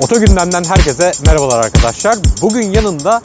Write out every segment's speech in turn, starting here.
Oto gündemden herkese merhabalar arkadaşlar. Bugün yanında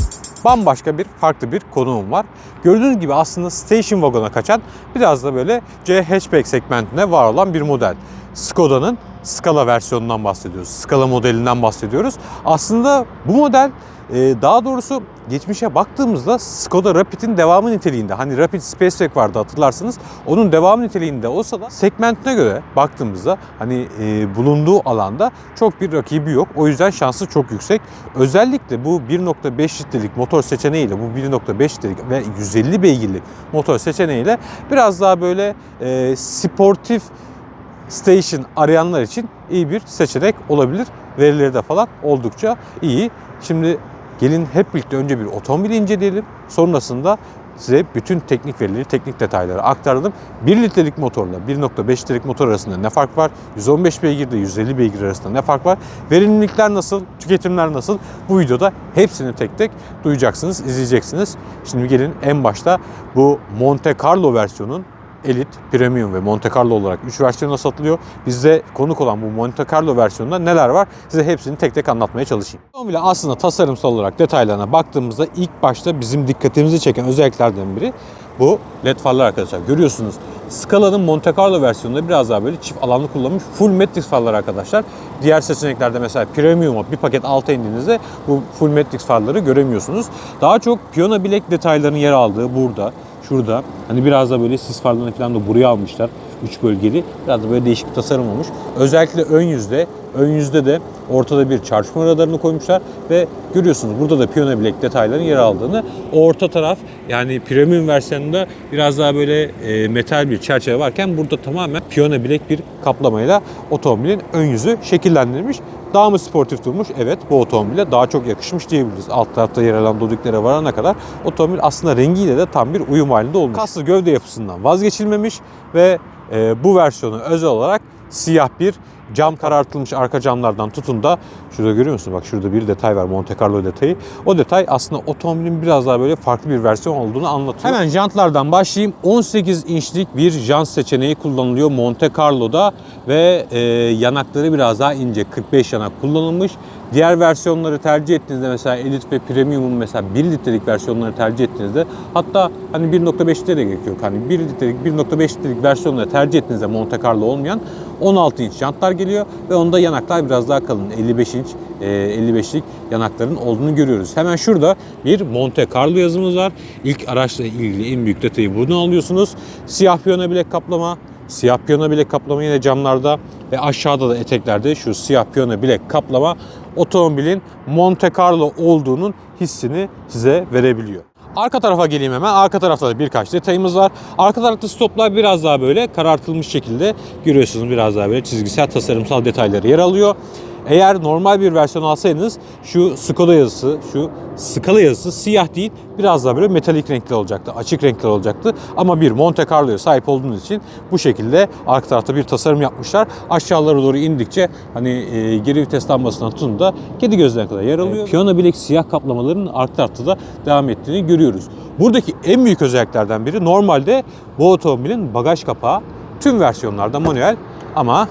bambaşka bir farklı bir konuğum var. Gördüğünüz gibi aslında station wagon'a kaçan biraz da böyle C hatchback segmentine var olan bir model. Skoda'nın Scala versiyonundan bahsediyoruz. Scala modelinden bahsediyoruz. Aslında bu model e, daha doğrusu geçmişe baktığımızda Skoda Rapid'in devamı niteliğinde. Hani Rapid Spaceback vardı hatırlarsınız. Onun devamı niteliğinde olsa da segmentine göre baktığımızda hani e, bulunduğu alanda çok bir rakibi yok. O yüzden şansı çok yüksek. Özellikle bu 1.5 litrelik motor seçeneğiyle bu 1.5 litrelik ve 150 beygirlik motor seçeneğiyle biraz daha böyle e, sportif station arayanlar için iyi bir seçenek olabilir. Verileri de falan oldukça iyi. Şimdi gelin hep birlikte önce bir otomobili inceleyelim. Sonrasında size bütün teknik verileri, teknik detayları aktaralım. 1 litrelik motorla 1.5 litrelik motor arasında ne fark var? 115 beygirde 150 beygir arasında ne fark var? Verimlilikler nasıl? Tüketimler nasıl? Bu videoda hepsini tek tek duyacaksınız, izleyeceksiniz. Şimdi gelin en başta bu Monte Carlo versiyonun Elite, Premium ve Monte Carlo olarak 3 versiyona satılıyor. Bizde konuk olan bu Monte Carlo versiyonunda neler var? Size hepsini tek tek anlatmaya çalışayım. Otomobile aslında tasarımsal olarak detaylarına baktığımızda ilk başta bizim dikkatimizi çeken özelliklerden biri bu led farlar arkadaşlar. Görüyorsunuz Scala'nın Monte Carlo versiyonunda biraz daha böyle çift alanlı kullanılmış full matrix farlar arkadaşlar. Diğer seçeneklerde mesela Premium'a bir paket alta indiğinizde bu full matrix farları göremiyorsunuz. Daha çok piyano bilek detaylarının yer aldığı burada şurada. Hani biraz da böyle sis farlarını falan da buraya almışlar. Üç bölgeli. Biraz da böyle değişik bir tasarım olmuş. Özellikle ön yüzde, ön yüzde de ortada bir çarpma radarını koymuşlar ve görüyorsunuz burada da piyano bilek detayların yer aldığını. O orta taraf yani premium versiyonunda biraz daha böyle e, metal bir çerçeve varken burada tamamen piyano bilek bir kaplamayla otomobilin ön yüzü şekillendirilmiş. Daha mı sportif durmuş? Evet bu otomobile daha çok yakışmış diyebiliriz. Alt tarafta yer alan dodiklere varana kadar otomobil aslında rengiyle de tam bir uyum halinde olmuş. Kaslı gövde yapısından vazgeçilmemiş ve e, bu versiyonu özel olarak siyah bir cam karartılmış arka camlardan tutun da şurada görüyor musun? Bak şurada bir detay var Monte Carlo detayı. O detay aslında otomobilin biraz daha böyle farklı bir versiyon olduğunu anlatıyor. Hemen jantlardan başlayayım. 18 inçlik bir jant seçeneği kullanılıyor Monte Carlo'da ve e, yanakları biraz daha ince 45 yanak kullanılmış. Diğer versiyonları tercih ettiğinizde mesela Elite ve Premium'un mesela 1 litrelik versiyonları tercih ettiğinizde hatta hani 1.5 litre de gerek yok. Hani 1 litrelik 1.5 litrelik versiyonları tercih ettiğinizde Monte Carlo olmayan 16 inç jantlar geliyor ve onda yanaklar biraz daha kalın. 55 inç, e, 55'lik yanakların olduğunu görüyoruz. Hemen şurada bir Monte Carlo yazımız var. İlk araçla ilgili en büyük detayı bunu alıyorsunuz. Siyah piyano bilek kaplama, siyah piyano bilek kaplama yine camlarda ve aşağıda da eteklerde şu siyah piyano bilek kaplama otomobilin Monte Carlo olduğunun hissini size verebiliyor. Arka tarafa geleyim hemen. Arka tarafta da birkaç detayımız var. Arka tarafta stoplar biraz daha böyle karartılmış şekilde görüyorsunuz biraz daha böyle çizgisel tasarımsal detayları yer alıyor. Eğer normal bir versiyon alsaydınız şu Skoda yazısı, şu Scala yazısı siyah değil biraz daha böyle metalik renkli olacaktı, açık renkli olacaktı. Ama bir Monte Carlo'ya sahip olduğunuz için bu şekilde arka tarafta bir tasarım yapmışlar. Aşağılara doğru indikçe hani e, geri vites lambasından tutun da kedi gözlerine kadar yer alıyor. Piyano bilek siyah kaplamaların arka tarafta da devam ettiğini görüyoruz. Buradaki en büyük özelliklerden biri normalde bu otomobilin bagaj kapağı tüm versiyonlarda manuel ama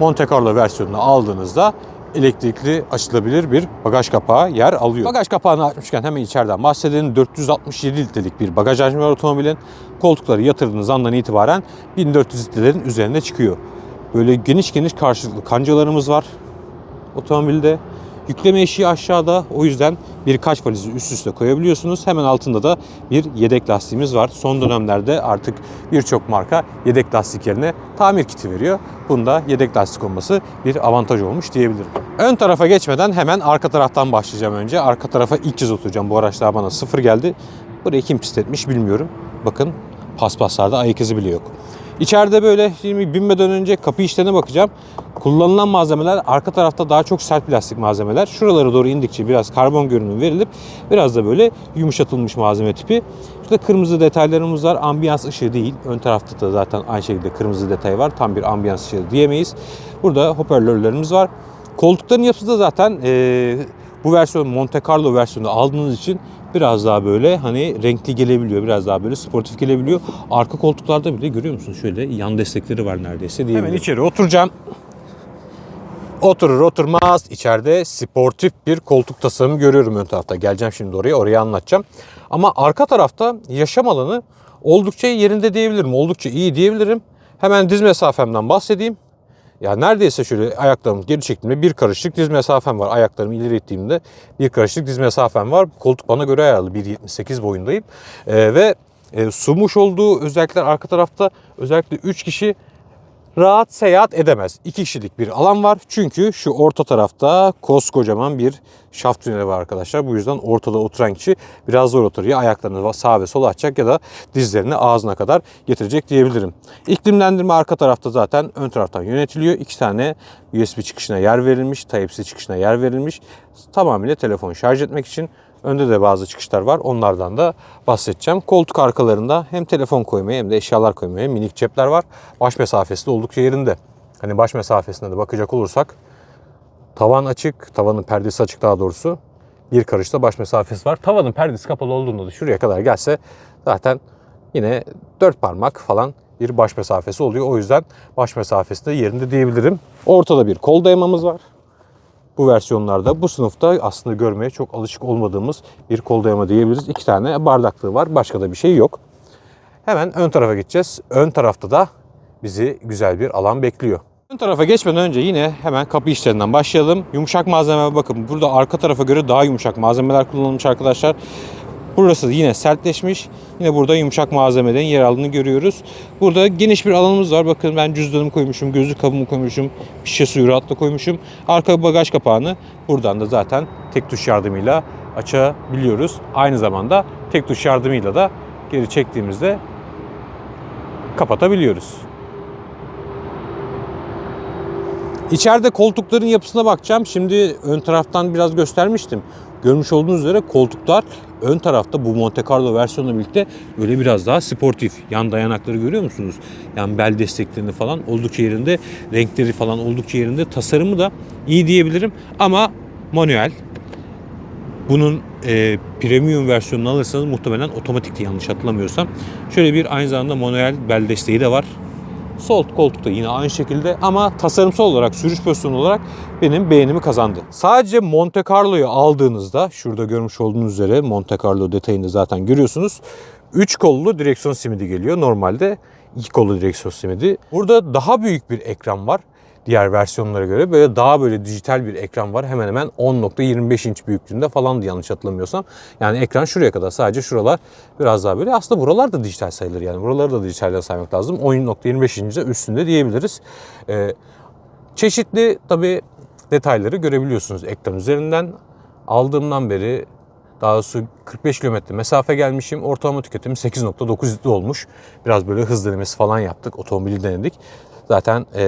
Monte Carlo versiyonunu aldığınızda elektrikli açılabilir bir bagaj kapağı yer alıyor. Bagaj kapağını açmışken hemen içeriden bahsedelim. 467 litrelik bir bagaj hacmi var otomobilin. Koltukları yatırdığınız andan itibaren 1400 litrelerin üzerine çıkıyor. Böyle geniş geniş karşılıklı kancalarımız var otomobilde. Yükleme eşiği aşağıda o yüzden birkaç valizi üst üste koyabiliyorsunuz. Hemen altında da bir yedek lastiğimiz var. Son dönemlerde artık birçok marka yedek lastik yerine tamir kiti veriyor. Bunda yedek lastik olması bir avantaj olmuş diyebilirim. Ön tarafa geçmeden hemen arka taraftan başlayacağım önce. Arka tarafa ilk kez oturacağım. Bu araç daha bana sıfır geldi. Burayı kim pisletmiş bilmiyorum. Bakın paspaslarda ayak izi bile yok. İçeride böyle şimdi binmeden önce kapı işlerine bakacağım. Kullanılan malzemeler arka tarafta daha çok sert plastik malzemeler. Şuralara doğru indikçe biraz karbon görünümü verilip biraz da böyle yumuşatılmış malzeme tipi. Şurada kırmızı detaylarımız var. Ambiyans ışığı değil. Ön tarafta da zaten aynı şekilde kırmızı detay var. Tam bir ambiyans ışığı diyemeyiz. Burada hoparlörlerimiz var. Koltukların yapısı da zaten eee, bu versiyon Monte Carlo versiyonu aldığınız için biraz daha böyle hani renkli gelebiliyor. Biraz daha böyle sportif gelebiliyor. Arka koltuklarda bile görüyor musun? Şöyle yan destekleri var neredeyse diyebilirim. Hemen içeri oturacağım. Oturur oturmaz içeride sportif bir koltuk tasarımı görüyorum ön tarafta. Geleceğim şimdi oraya, oraya anlatacağım. Ama arka tarafta yaşam alanı oldukça yerinde diyebilirim. Oldukça iyi diyebilirim. Hemen diz mesafemden bahsedeyim. Ya neredeyse şöyle ayaklarımı geri çektiğimde bir karışlık diz mesafem var. Ayaklarımı ileri ittiğimde bir karışlık diz mesafem var. Koltuk bana göre ayarlı. 1.78 boyundayım. Ee, ve e, sunmuş olduğu özellikler arka tarafta özellikle 3 kişi rahat seyahat edemez. İki kişilik bir alan var. Çünkü şu orta tarafta koskocaman bir şaft tüneli var arkadaşlar. Bu yüzden ortada oturan kişi biraz zor oturuyor. Ayaklarını sağa ve sola açacak ya da dizlerini ağzına kadar getirecek diyebilirim. İklimlendirme arka tarafta zaten ön taraftan yönetiliyor. İki tane USB çıkışına yer verilmiş. Type-C çıkışına yer verilmiş. Tamamıyla telefon şarj etmek için. Önde de bazı çıkışlar var. Onlardan da bahsedeceğim. Koltuk arkalarında hem telefon koymaya hem de eşyalar koymaya minik cepler var. Baş mesafesi de oldukça yerinde. Hani baş mesafesine de bakacak olursak tavan açık, tavanın perdesi açık daha doğrusu. Bir karışta baş mesafesi var. Tavanın perdesi kapalı olduğunda da şuraya kadar gelse zaten yine dört parmak falan bir baş mesafesi oluyor. O yüzden baş mesafesi de yerinde diyebilirim. Ortada bir kol dayamamız var bu versiyonlarda bu sınıfta aslında görmeye çok alışık olmadığımız bir kol dayama diyebiliriz. İki tane bardaklığı var. Başka da bir şey yok. Hemen ön tarafa geçeceğiz. Ön tarafta da bizi güzel bir alan bekliyor. Ön tarafa geçmeden önce yine hemen kapı işlerinden başlayalım. Yumuşak malzeme bakın burada arka tarafa göre daha yumuşak malzemeler kullanılmış arkadaşlar. Burası yine sertleşmiş. Yine burada yumuşak malzemelerin yer aldığını görüyoruz. Burada geniş bir alanımız var. Bakın ben cüzdanımı koymuşum, gözlük kabımı koymuşum, şişe suyu rahatla koymuşum. Arka bagaj kapağını buradan da zaten tek tuş yardımıyla açabiliyoruz. Aynı zamanda tek tuş yardımıyla da geri çektiğimizde kapatabiliyoruz. İçeride koltukların yapısına bakacağım. Şimdi ön taraftan biraz göstermiştim. Görmüş olduğunuz üzere koltuklar ön tarafta bu Monte Carlo versiyonla birlikte böyle biraz daha sportif. Yan dayanakları görüyor musunuz? Yani bel desteklerini falan oldukça yerinde. Renkleri falan oldukça yerinde. Tasarımı da iyi diyebilirim ama manuel. Bunun e, premium versiyonunu alırsanız muhtemelen otomatikti yanlış hatırlamıyorsam. Şöyle bir aynı zamanda manuel bel desteği de var. Sol koltukta yine aynı şekilde ama tasarımsal olarak, sürüş pozisyonu olarak benim beğenimi kazandı. Sadece Monte Carlo'yu aldığınızda, şurada görmüş olduğunuz üzere Monte Carlo detayını zaten görüyorsunuz. 3 kollu direksiyon simidi geliyor. Normalde 2 kollu direksiyon simidi. Burada daha büyük bir ekran var diğer versiyonlara göre böyle daha böyle dijital bir ekran var. Hemen hemen 10.25 inç büyüklüğünde falandı yanlış hatırlamıyorsam. Yani ekran şuraya kadar sadece şuralar biraz daha böyle. Aslında buralar da dijital sayılır yani. Buraları da dijitalden saymak lazım. 10.25 inç'e üstünde diyebiliriz. Ee, çeşitli tabi detayları görebiliyorsunuz ekran üzerinden. Aldığımdan beri daha doğrusu 45 kilometre mesafe gelmişim. Ortalama tüketim 8.9 litre olmuş. Biraz böyle hız denemesi falan yaptık. Otomobili denedik. Zaten e,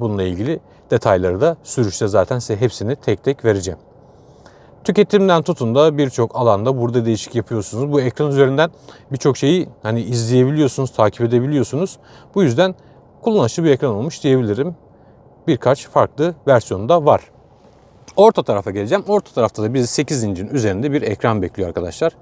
bununla ilgili detayları da sürüşte zaten size hepsini tek tek vereceğim. Tüketimden tutun da birçok alanda burada değişik yapıyorsunuz. Bu ekran üzerinden birçok şeyi hani izleyebiliyorsunuz, takip edebiliyorsunuz. Bu yüzden kullanışlı bir ekran olmuş diyebilirim. Birkaç farklı versiyonu da var. Orta tarafa geleceğim. Orta tarafta da bizi 8 incin üzerinde bir ekran bekliyor arkadaşlar.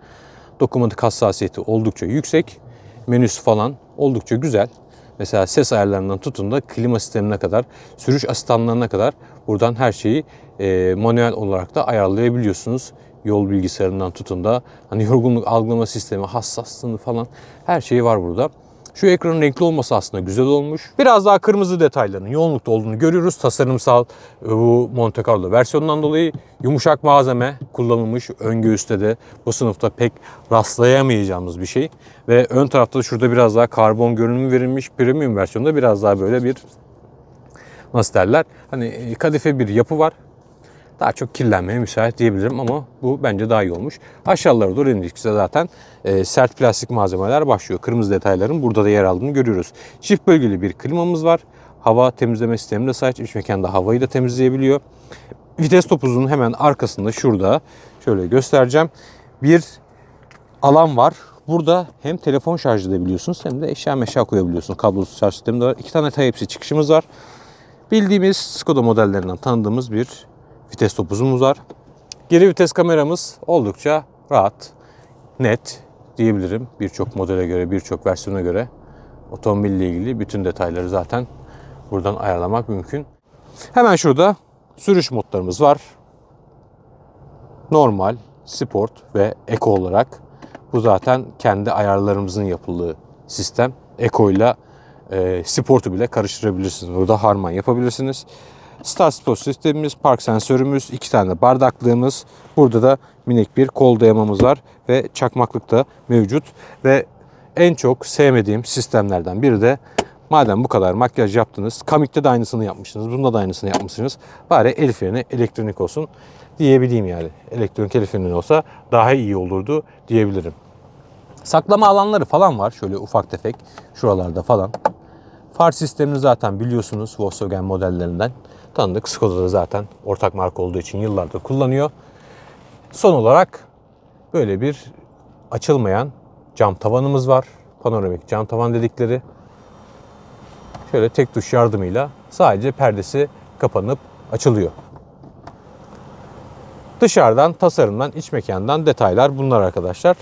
Dokunmatik hassasiyeti oldukça yüksek. Menüsü falan oldukça güzel. Mesela ses ayarlarından tutun da klima sistemine kadar, sürüş asistanlarına kadar buradan her şeyi e, manuel olarak da ayarlayabiliyorsunuz. Yol bilgisayarından tutun da hani yorgunluk algılama sistemi, hassaslığını falan her şeyi var burada. Şu ekranın renkli olması aslında güzel olmuş. Biraz daha kırmızı detayların yoğunlukta olduğunu görüyoruz. Tasarımsal e, bu Monte Carlo versiyonundan dolayı yumuşak malzeme kullanılmış. Ön göğüste de bu sınıfta pek rastlayamayacağımız bir şey. Ve ön tarafta da şurada biraz daha karbon görünümü verilmiş. Premium versiyonda biraz daha böyle bir nasıl derler? Hani e, kadife bir yapı var daha çok kirlenmeye müsait diyebilirim ama bu bence daha iyi olmuş. Aşağılara doğru indikçe zaten e, sert plastik malzemeler başlıyor. Kırmızı detayların burada da yer aldığını görüyoruz. Çift bölgeli bir klimamız var. Hava temizleme sistemine sahip iç mekanda havayı da temizleyebiliyor. Vites topuzunun hemen arkasında şurada şöyle göstereceğim. Bir alan var. Burada hem telefon şarj edebiliyorsunuz hem de eşya meşya koyabiliyorsunuz. Kablosuz şarj sistemi de var. İki tane Type-C çıkışımız var. Bildiğimiz Skoda modellerinden tanıdığımız bir vites topuzumuz var. Geri vites kameramız oldukça rahat, net diyebilirim. Birçok modele göre, birçok versiyona göre otomobille ilgili bütün detayları zaten buradan ayarlamak mümkün. Hemen şurada sürüş modlarımız var. Normal, sport ve eko olarak. Bu zaten kendi ayarlarımızın yapıldığı sistem. Eko ile sportu bile karıştırabilirsiniz. Burada harman yapabilirsiniz. Start Sport sistemimiz, park sensörümüz, iki tane bardaklığımız. Burada da minik bir kol dayamamız var ve çakmaklık da mevcut. Ve en çok sevmediğim sistemlerden biri de madem bu kadar makyaj yaptınız, Kamik'te de aynısını yapmışsınız, bunda da aynısını yapmışsınız. Bari el freni elektronik olsun diyebileyim yani. Elektronik el freni olsa daha iyi olurdu diyebilirim. Saklama alanları falan var şöyle ufak tefek şuralarda falan. Far sistemini zaten biliyorsunuz Volkswagen modellerinden tanıdık. Skoda da zaten ortak marka olduğu için yıllardır kullanıyor. Son olarak böyle bir açılmayan cam tavanımız var. Panoramik cam tavan dedikleri. Şöyle tek tuş yardımıyla sadece perdesi kapanıp açılıyor. Dışarıdan, tasarımdan, iç mekandan detaylar bunlar arkadaşlar.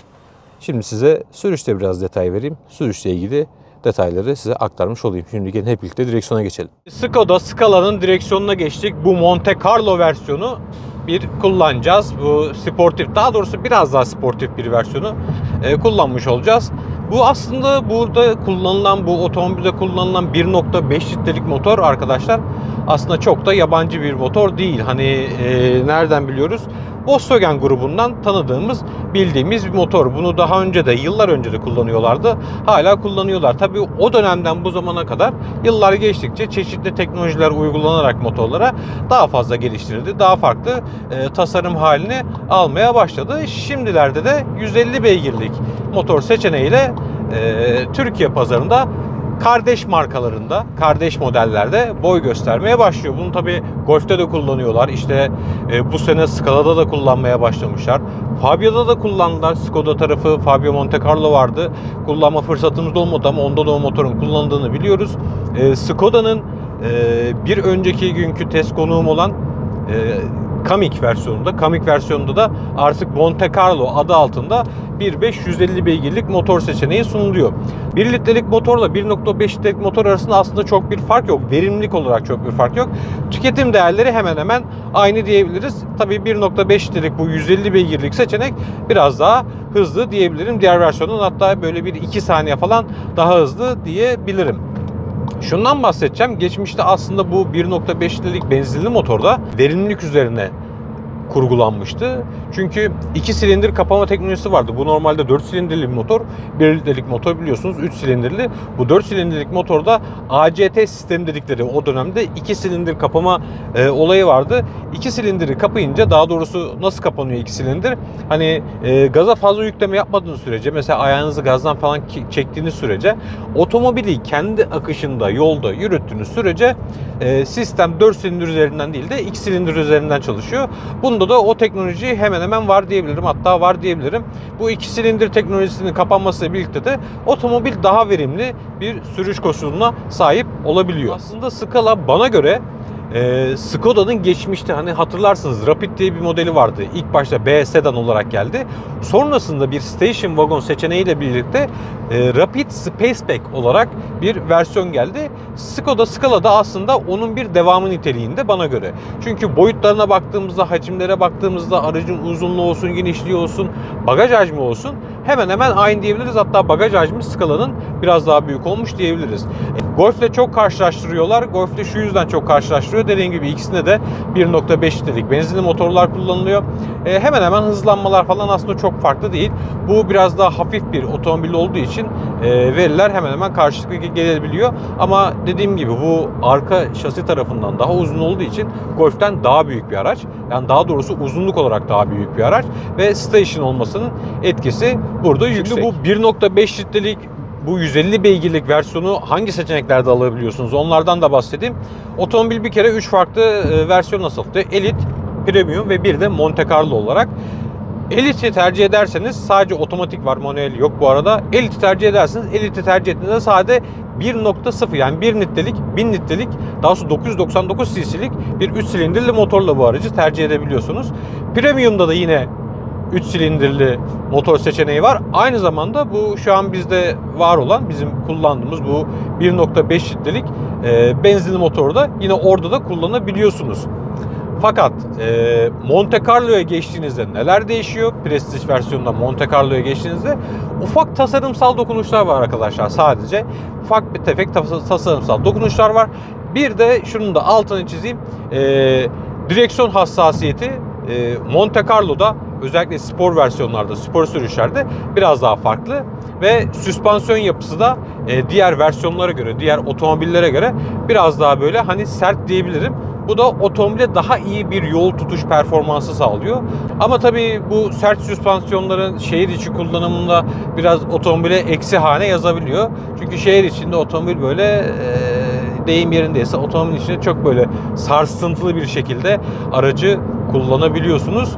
Şimdi size sürüşte biraz detay vereyim. Sürüşle ilgili detayları size aktarmış olayım. Şimdi gelin hep birlikte direksiyona geçelim. Skoda Scala'nın direksiyonuna geçtik. Bu Monte Carlo versiyonu bir kullanacağız. Bu sportif, daha doğrusu biraz daha sportif bir versiyonu e, kullanmış olacağız. Bu aslında burada kullanılan, bu otomobilde kullanılan 1.5 litrelik motor arkadaşlar aslında çok da yabancı bir motor değil. Hani e, nereden biliyoruz? Volkswagen grubundan tanıdığımız, bildiğimiz bir motor. Bunu daha önce de, yıllar önce de kullanıyorlardı. Hala kullanıyorlar. Tabii o dönemden bu zamana kadar yıllar geçtikçe çeşitli teknolojiler uygulanarak motorlara daha fazla geliştirildi. Daha farklı e, tasarım halini almaya başladı. Şimdilerde de 150 beygirlik motor seçeneğiyle e, Türkiye pazarında kardeş markalarında, kardeş modellerde boy göstermeye başlıyor. Bunu tabi Golf'te de kullanıyorlar. İşte e, bu sene Scala'da da kullanmaya başlamışlar. Fabia'da da kullandılar. Skoda tarafı Fabio Monte Carlo vardı. Kullanma fırsatımız olmadı ama onda da o motorun kullanıldığını biliyoruz. E, Skoda'nın e, bir önceki günkü test konuğum olan e, Kamiq versiyonunda, Kamiq versiyonunda da artık Monte Carlo adı altında 1.5 150 beygirlik motor seçeneği sunuluyor. 1 litrelik motorla 1.5 litrelik motor arasında aslında çok bir fark yok. Verimlilik olarak çok bir fark yok. Tüketim değerleri hemen hemen aynı diyebiliriz. Tabii 1.5 litrelik bu 150 beygirlik seçenek biraz daha hızlı diyebilirim. Diğer versiyonun hatta böyle bir 2 saniye falan daha hızlı diyebilirim. Şundan bahsedeceğim. Geçmişte aslında bu 1.5 litrelik benzinli motorda verimlilik üzerine kurgulanmıştı. Çünkü iki silindir kapama teknolojisi vardı. Bu normalde 4 silindirli bir motor. 1 litrelik motor biliyorsunuz 3 silindirli. Bu 4 silindirlik motorda ACT sistemi dedikleri o dönemde 2 silindir kapama e, olayı vardı. 2 silindiri kapayınca daha doğrusu nasıl kapanıyor 2 silindir? Hani e, gaza fazla yükleme yapmadığınız sürece mesela ayağınızı gazdan falan çektiğiniz sürece otomobili kendi akışında yolda yürüttüğünüz sürece e, sistem 4 silindir üzerinden değil de 2 silindir üzerinden çalışıyor. Bunda da o teknoloji hemen hemen var diyebilirim. Hatta var diyebilirim. Bu iki silindir teknolojisinin kapanmasıyla birlikte de otomobil daha verimli bir sürüş koşuluna sahip olabiliyor. Aslında Scala bana göre e, Skoda'nın geçmişte hani hatırlarsınız Rapid diye bir modeli vardı. İlk başta B sedan olarak geldi. Sonrasında bir station wagon seçeneğiyle birlikte e, Rapid Spaceback olarak bir versiyon geldi. Skoda Scala da aslında onun bir devamı niteliğinde bana göre. Çünkü boyutlarına baktığımızda, hacimlere baktığımızda aracın uzunluğu olsun, genişliği olsun, bagaj hacmi olsun hemen hemen aynı diyebiliriz. Hatta bagaj hacmi Scala'nın biraz daha büyük olmuş diyebiliriz. Golf'le çok karşılaştırıyorlar. Golf'le şu yüzden çok karşılaştırıyor. Dediğim gibi ikisinde de 1.5 litrelik benzinli motorlar kullanılıyor. E, hemen hemen hızlanmalar falan aslında çok farklı değil. Bu biraz daha hafif bir otomobil olduğu için e, veriler hemen hemen karşılıklı gelebiliyor. Ama dediğim gibi bu arka şasi tarafından daha uzun olduğu için Golf'ten daha büyük bir araç. Yani daha doğrusu uzunluk olarak daha büyük bir araç ve station olmasının etkisi burada yüksek. Şimdi bu 1.5 litrelik bu 150 beygirlik versiyonu hangi seçeneklerde alabiliyorsunuz? Onlardan da bahsedeyim. Otomobil bir kere 3 farklı e, versiyon satıldı. Elite, Premium ve bir de Monte Carlo olarak. Elite'i tercih ederseniz sadece otomatik var manuel yok bu arada. Elite'i tercih ederseniz Elite'i tercih ettiğinizde sadece 1.0 yani 1 litrelik 1000 litrelik daha doğrusu 999 cc'lik bir 3 silindirli motorla bu aracı tercih edebiliyorsunuz. Premium'da da yine 3 silindirli motor seçeneği var. Aynı zamanda bu şu an bizde var olan bizim kullandığımız bu 1.5 litrelik e, benzinli motoru da yine orada da kullanabiliyorsunuz. Fakat e, Monte Carlo'ya geçtiğinizde neler değişiyor? Prestige versiyonunda Monte Carlo'ya geçtiğinizde ufak tasarımsal dokunuşlar var arkadaşlar sadece. Ufak bir tefek tas- tasarımsal dokunuşlar var. Bir de şunun da altını çizeyim. E, direksiyon hassasiyeti e, Monte Carlo'da özellikle spor versiyonlarda, spor sürüşlerde biraz daha farklı ve süspansiyon yapısı da e, diğer versiyonlara göre, diğer otomobillere göre biraz daha böyle hani sert diyebilirim. Bu da otomobile daha iyi bir yol tutuş performansı sağlıyor. Ama tabii bu sert süspansiyonların şehir içi kullanımında biraz otomobile eksi hane yazabiliyor. Çünkü şehir içinde otomobil böyle e, deyim yerindeyse otomobil içinde çok böyle sarsıntılı bir şekilde aracı kullanabiliyorsunuz.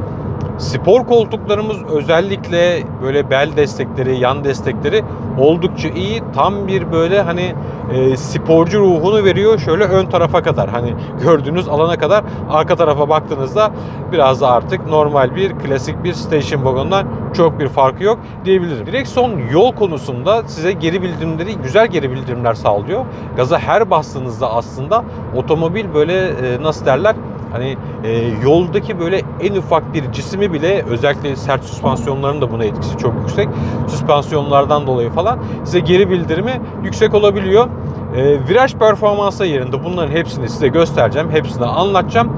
Spor koltuklarımız özellikle böyle bel destekleri, yan destekleri oldukça iyi. Tam bir böyle hani e, sporcu ruhunu veriyor şöyle ön tarafa kadar. Hani gördüğünüz alana kadar arka tarafa baktığınızda biraz da artık normal bir klasik bir station wagon'dan çok bir farkı yok diyebilirim. Direksiyon yol konusunda size geri bildirimleri güzel geri bildirimler sağlıyor. Gaza her bastığınızda aslında otomobil böyle e, nasıl derler Hani e, yoldaki böyle en ufak bir cismi bile özellikle sert süspansiyonların da buna etkisi çok yüksek. Süspansiyonlardan dolayı falan size geri bildirimi yüksek olabiliyor. E, viraj performansı yerinde bunların hepsini size göstereceğim. Hepsini anlatacağım.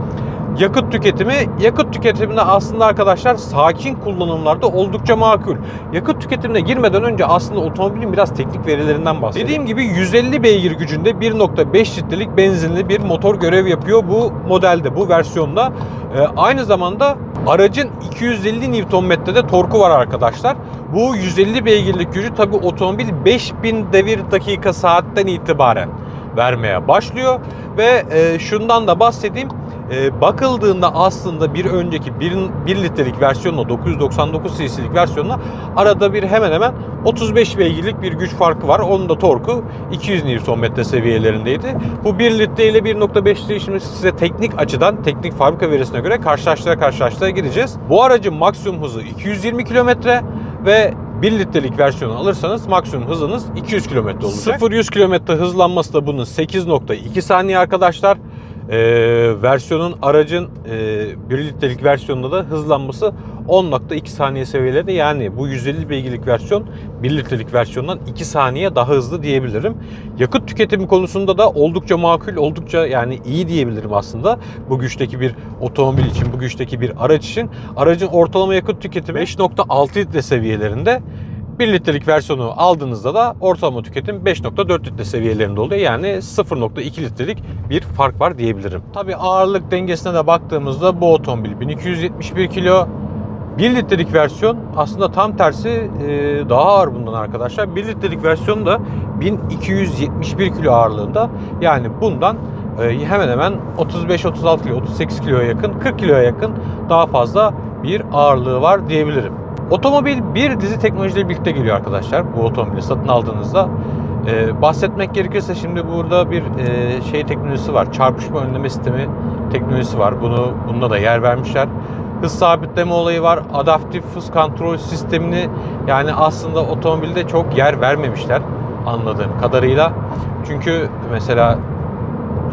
Yakıt tüketimi, yakıt tüketiminde aslında arkadaşlar sakin kullanımlarda oldukça makul. Yakıt tüketimine girmeden önce aslında otomobilin biraz teknik verilerinden bahsedeyim. Dediğim gibi 150 beygir gücünde 1.5 litrelik benzinli bir motor görev yapıyor bu modelde, bu versiyonda. Ee, aynı zamanda aracın 250 Nm'de torku var arkadaşlar. Bu 150 beygirlik gücü tabi otomobil 5000 devir dakika saatten itibaren vermeye başlıyor ve e, şundan da bahsedeyim e, bakıldığında aslında bir önceki 1, 1 litrelik versiyonla 999 cc'lik versiyonla arada bir hemen hemen 35 beygirlik bir güç farkı var. Onun da torku 200 Nm seviyelerindeydi. Bu 1 litre ile 1.5 litre şimdi size teknik açıdan teknik fabrika verisine göre karşılaştıra karşılaştıra gideceğiz. Bu aracın maksimum hızı 220 km ve 1 litrelik versiyonu alırsanız maksimum hızınız 200 km olacak. 0-100 km hızlanması da bunun 8.2 saniye arkadaşlar. Ee, versiyonun aracın e, 1 litrelik versiyonunda da hızlanması 10.2 saniye seviyelerinde yani bu 150 beygirlik versiyon 1 litrelik versiyondan 2 saniye daha hızlı diyebilirim. Yakıt tüketimi konusunda da oldukça makul, oldukça yani iyi diyebilirim aslında. Bu güçteki bir otomobil için, bu güçteki bir araç için. Aracın ortalama yakıt tüketimi 5.6 litre seviyelerinde. 1 litrelik versiyonu aldığınızda da ortalama tüketim 5.4 litre seviyelerinde oluyor. Yani 0.2 litrelik bir fark var diyebilirim. Tabi ağırlık dengesine de baktığımızda bu otomobil 1271 kilo. 1 litrelik versiyon aslında tam tersi e, daha ağır bundan arkadaşlar. 1 litrelik versiyon da 1271 kilo ağırlığında. Yani bundan e, hemen hemen 35-36 kilo, 38 kiloya yakın, 40 kiloya yakın daha fazla bir ağırlığı var diyebilirim. Otomobil bir dizi teknolojiyle birlikte geliyor arkadaşlar. Bu otomobili satın aldığınızda ee, bahsetmek gerekirse şimdi burada bir e, şey teknolojisi var. Çarpışma önleme sistemi teknolojisi var. Bunu bunda da yer vermişler. Hız sabitleme olayı var. Adaptif hız kontrol sistemini yani aslında otomobilde çok yer vermemişler anladığım kadarıyla. Çünkü mesela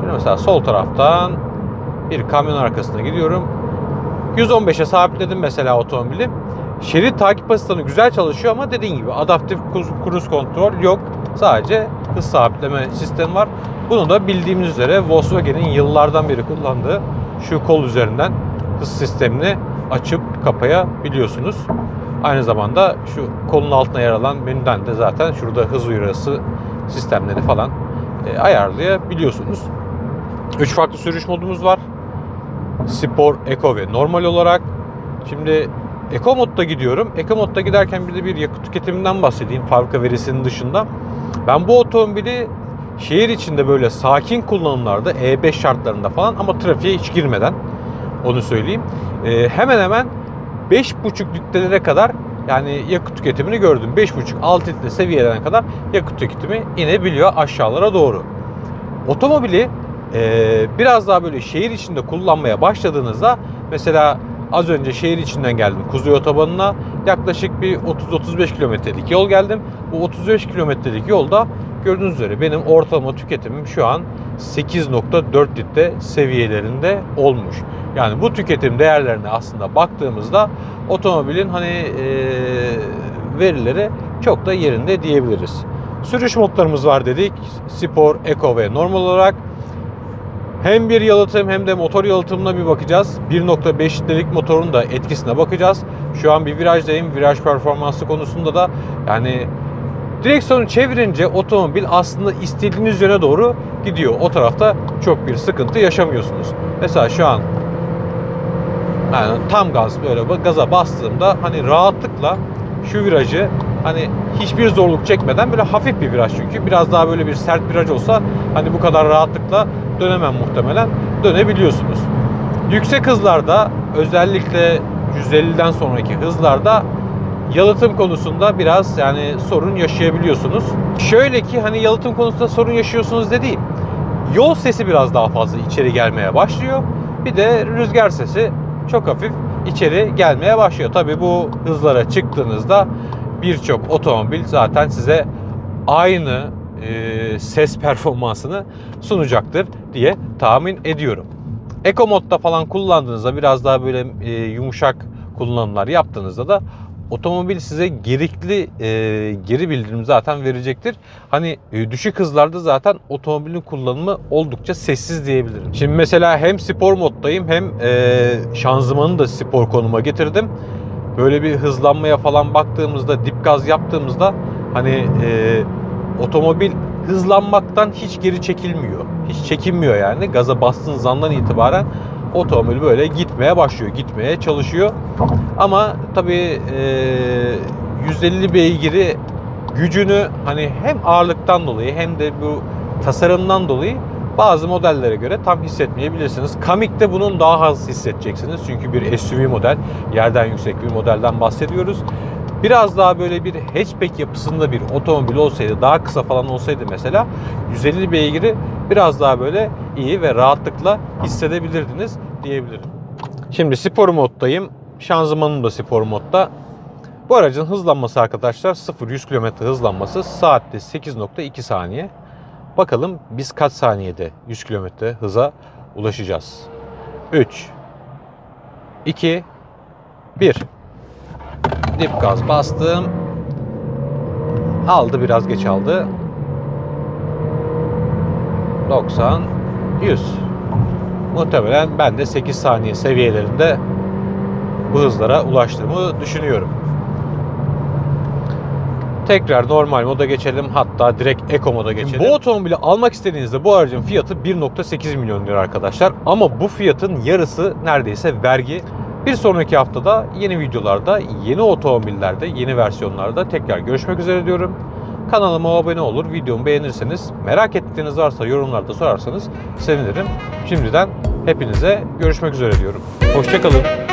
şimdi mesela sol taraftan bir kamyon arkasına gidiyorum. 115'e sabitledim mesela otomobili. Şerit takip asistanı güzel çalışıyor ama dediğim gibi adaptif cruise kontrol yok. Sadece hız sabitleme sistemi var. Bunu da bildiğimiz üzere Volkswagen'in yıllardan beri kullandığı şu kol üzerinden hız sistemini açıp kapayabiliyorsunuz. Aynı zamanda şu kolun altına yer alan menüden de zaten şurada hız uyarısı sistemleri falan e, ayarlayabiliyorsunuz. Üç farklı sürüş modumuz var. Spor, Eco ve normal olarak. Şimdi Eco modda gidiyorum. Eco modda giderken bir de bir yakıt tüketiminden bahsedeyim fabrika verisinin dışında. Ben bu otomobili şehir içinde böyle sakin kullanımlarda E5 şartlarında falan ama trafiğe hiç girmeden onu söyleyeyim. Ee, hemen hemen 5,5 litrelere kadar yani yakıt tüketimini gördüm. 5,5-6 litre seviyelerine kadar yakıt tüketimi inebiliyor aşağılara doğru. Otomobili e, biraz daha böyle şehir içinde kullanmaya başladığınızda mesela Az önce şehir içinden geldim Kuzey Otobanı'na. Yaklaşık bir 30-35 kilometrelik yol geldim. Bu 35 kilometrelik yolda gördüğünüz üzere benim ortalama tüketimim şu an 8.4 litre seviyelerinde olmuş. Yani bu tüketim değerlerine aslında baktığımızda otomobilin hani e, verileri çok da yerinde diyebiliriz. Sürüş modlarımız var dedik. Spor, Eco ve normal olarak. Hem bir yalıtım hem de motor yalıtımına bir bakacağız. 1.5 litrelik motorun da etkisine bakacağız. Şu an bir virajdayım. Viraj performansı konusunda da yani direksiyonu çevirince otomobil aslında istediğiniz yöne doğru gidiyor. O tarafta çok bir sıkıntı yaşamıyorsunuz. Mesela şu an yani tam gaz böyle gaza bastığımda hani rahatlıkla şu virajı hani hiçbir zorluk çekmeden böyle hafif bir viraj çünkü biraz daha böyle bir sert viraj olsa hani bu kadar rahatlıkla dönemem muhtemelen dönebiliyorsunuz. Yüksek hızlarda özellikle 150'den sonraki hızlarda yalıtım konusunda biraz yani sorun yaşayabiliyorsunuz. Şöyle ki hani yalıtım konusunda sorun yaşıyorsunuz dediğim yol sesi biraz daha fazla içeri gelmeye başlıyor. Bir de rüzgar sesi çok hafif içeri gelmeye başlıyor. Tabii bu hızlara çıktığınızda birçok otomobil zaten size aynı e, ses performansını sunacaktır diye tahmin ediyorum. Eco modda falan kullandığınızda biraz daha böyle e, yumuşak kullanımlar yaptığınızda da otomobil size gerekli e, geri bildirim zaten verecektir. Hani e, düşük hızlarda zaten otomobilin kullanımı oldukça sessiz diyebilirim. Şimdi mesela hem spor moddayım hem e, şanzımanı da spor konuma getirdim. Böyle bir hızlanmaya falan baktığımızda dip gaz yaptığımızda hani e, otomobil hızlanmaktan hiç geri çekilmiyor. Hiç çekinmiyor yani. Gaza bastığınız andan itibaren otomobil böyle gitmeye başlıyor, gitmeye çalışıyor. Ama tabii e, 150 beygiri gücünü hani hem ağırlıktan dolayı hem de bu tasarımdan dolayı bazı modellere göre tam hissetmeyebilirsiniz. Kamik'te bunun daha az hissedeceksiniz. Çünkü bir SUV model, yerden yüksek bir modelden bahsediyoruz. Biraz daha böyle bir hatchback yapısında bir otomobil olsaydı, daha kısa falan olsaydı mesela 150 beygiri biraz daha böyle iyi ve rahatlıkla hissedebilirdiniz diyebilirim. Şimdi spor moddayım. Şanzımanım da spor modda. Bu aracın hızlanması arkadaşlar 0-100 km hızlanması saatte 8.2 saniye. Bakalım biz kaç saniyede 100 km hıza ulaşacağız. 3 2 1 Dip gaz bastım. Aldı biraz geç aldı. 90 100 Muhtemelen ben de 8 saniye seviyelerinde bu hızlara ulaştığımı düşünüyorum. Tekrar normal moda geçelim. Hatta direkt Eco moda geçelim. Bu otomobili almak istediğinizde bu aracın fiyatı 1.8 milyon lira arkadaşlar. Ama bu fiyatın yarısı neredeyse vergi. Bir sonraki haftada yeni videolarda, yeni otomobillerde, yeni versiyonlarda tekrar görüşmek üzere diyorum. Kanalıma abone olur, videomu beğenirseniz, merak ettiğiniz varsa yorumlarda sorarsanız sevinirim. Şimdiden hepinize görüşmek üzere diyorum. Hoşçakalın.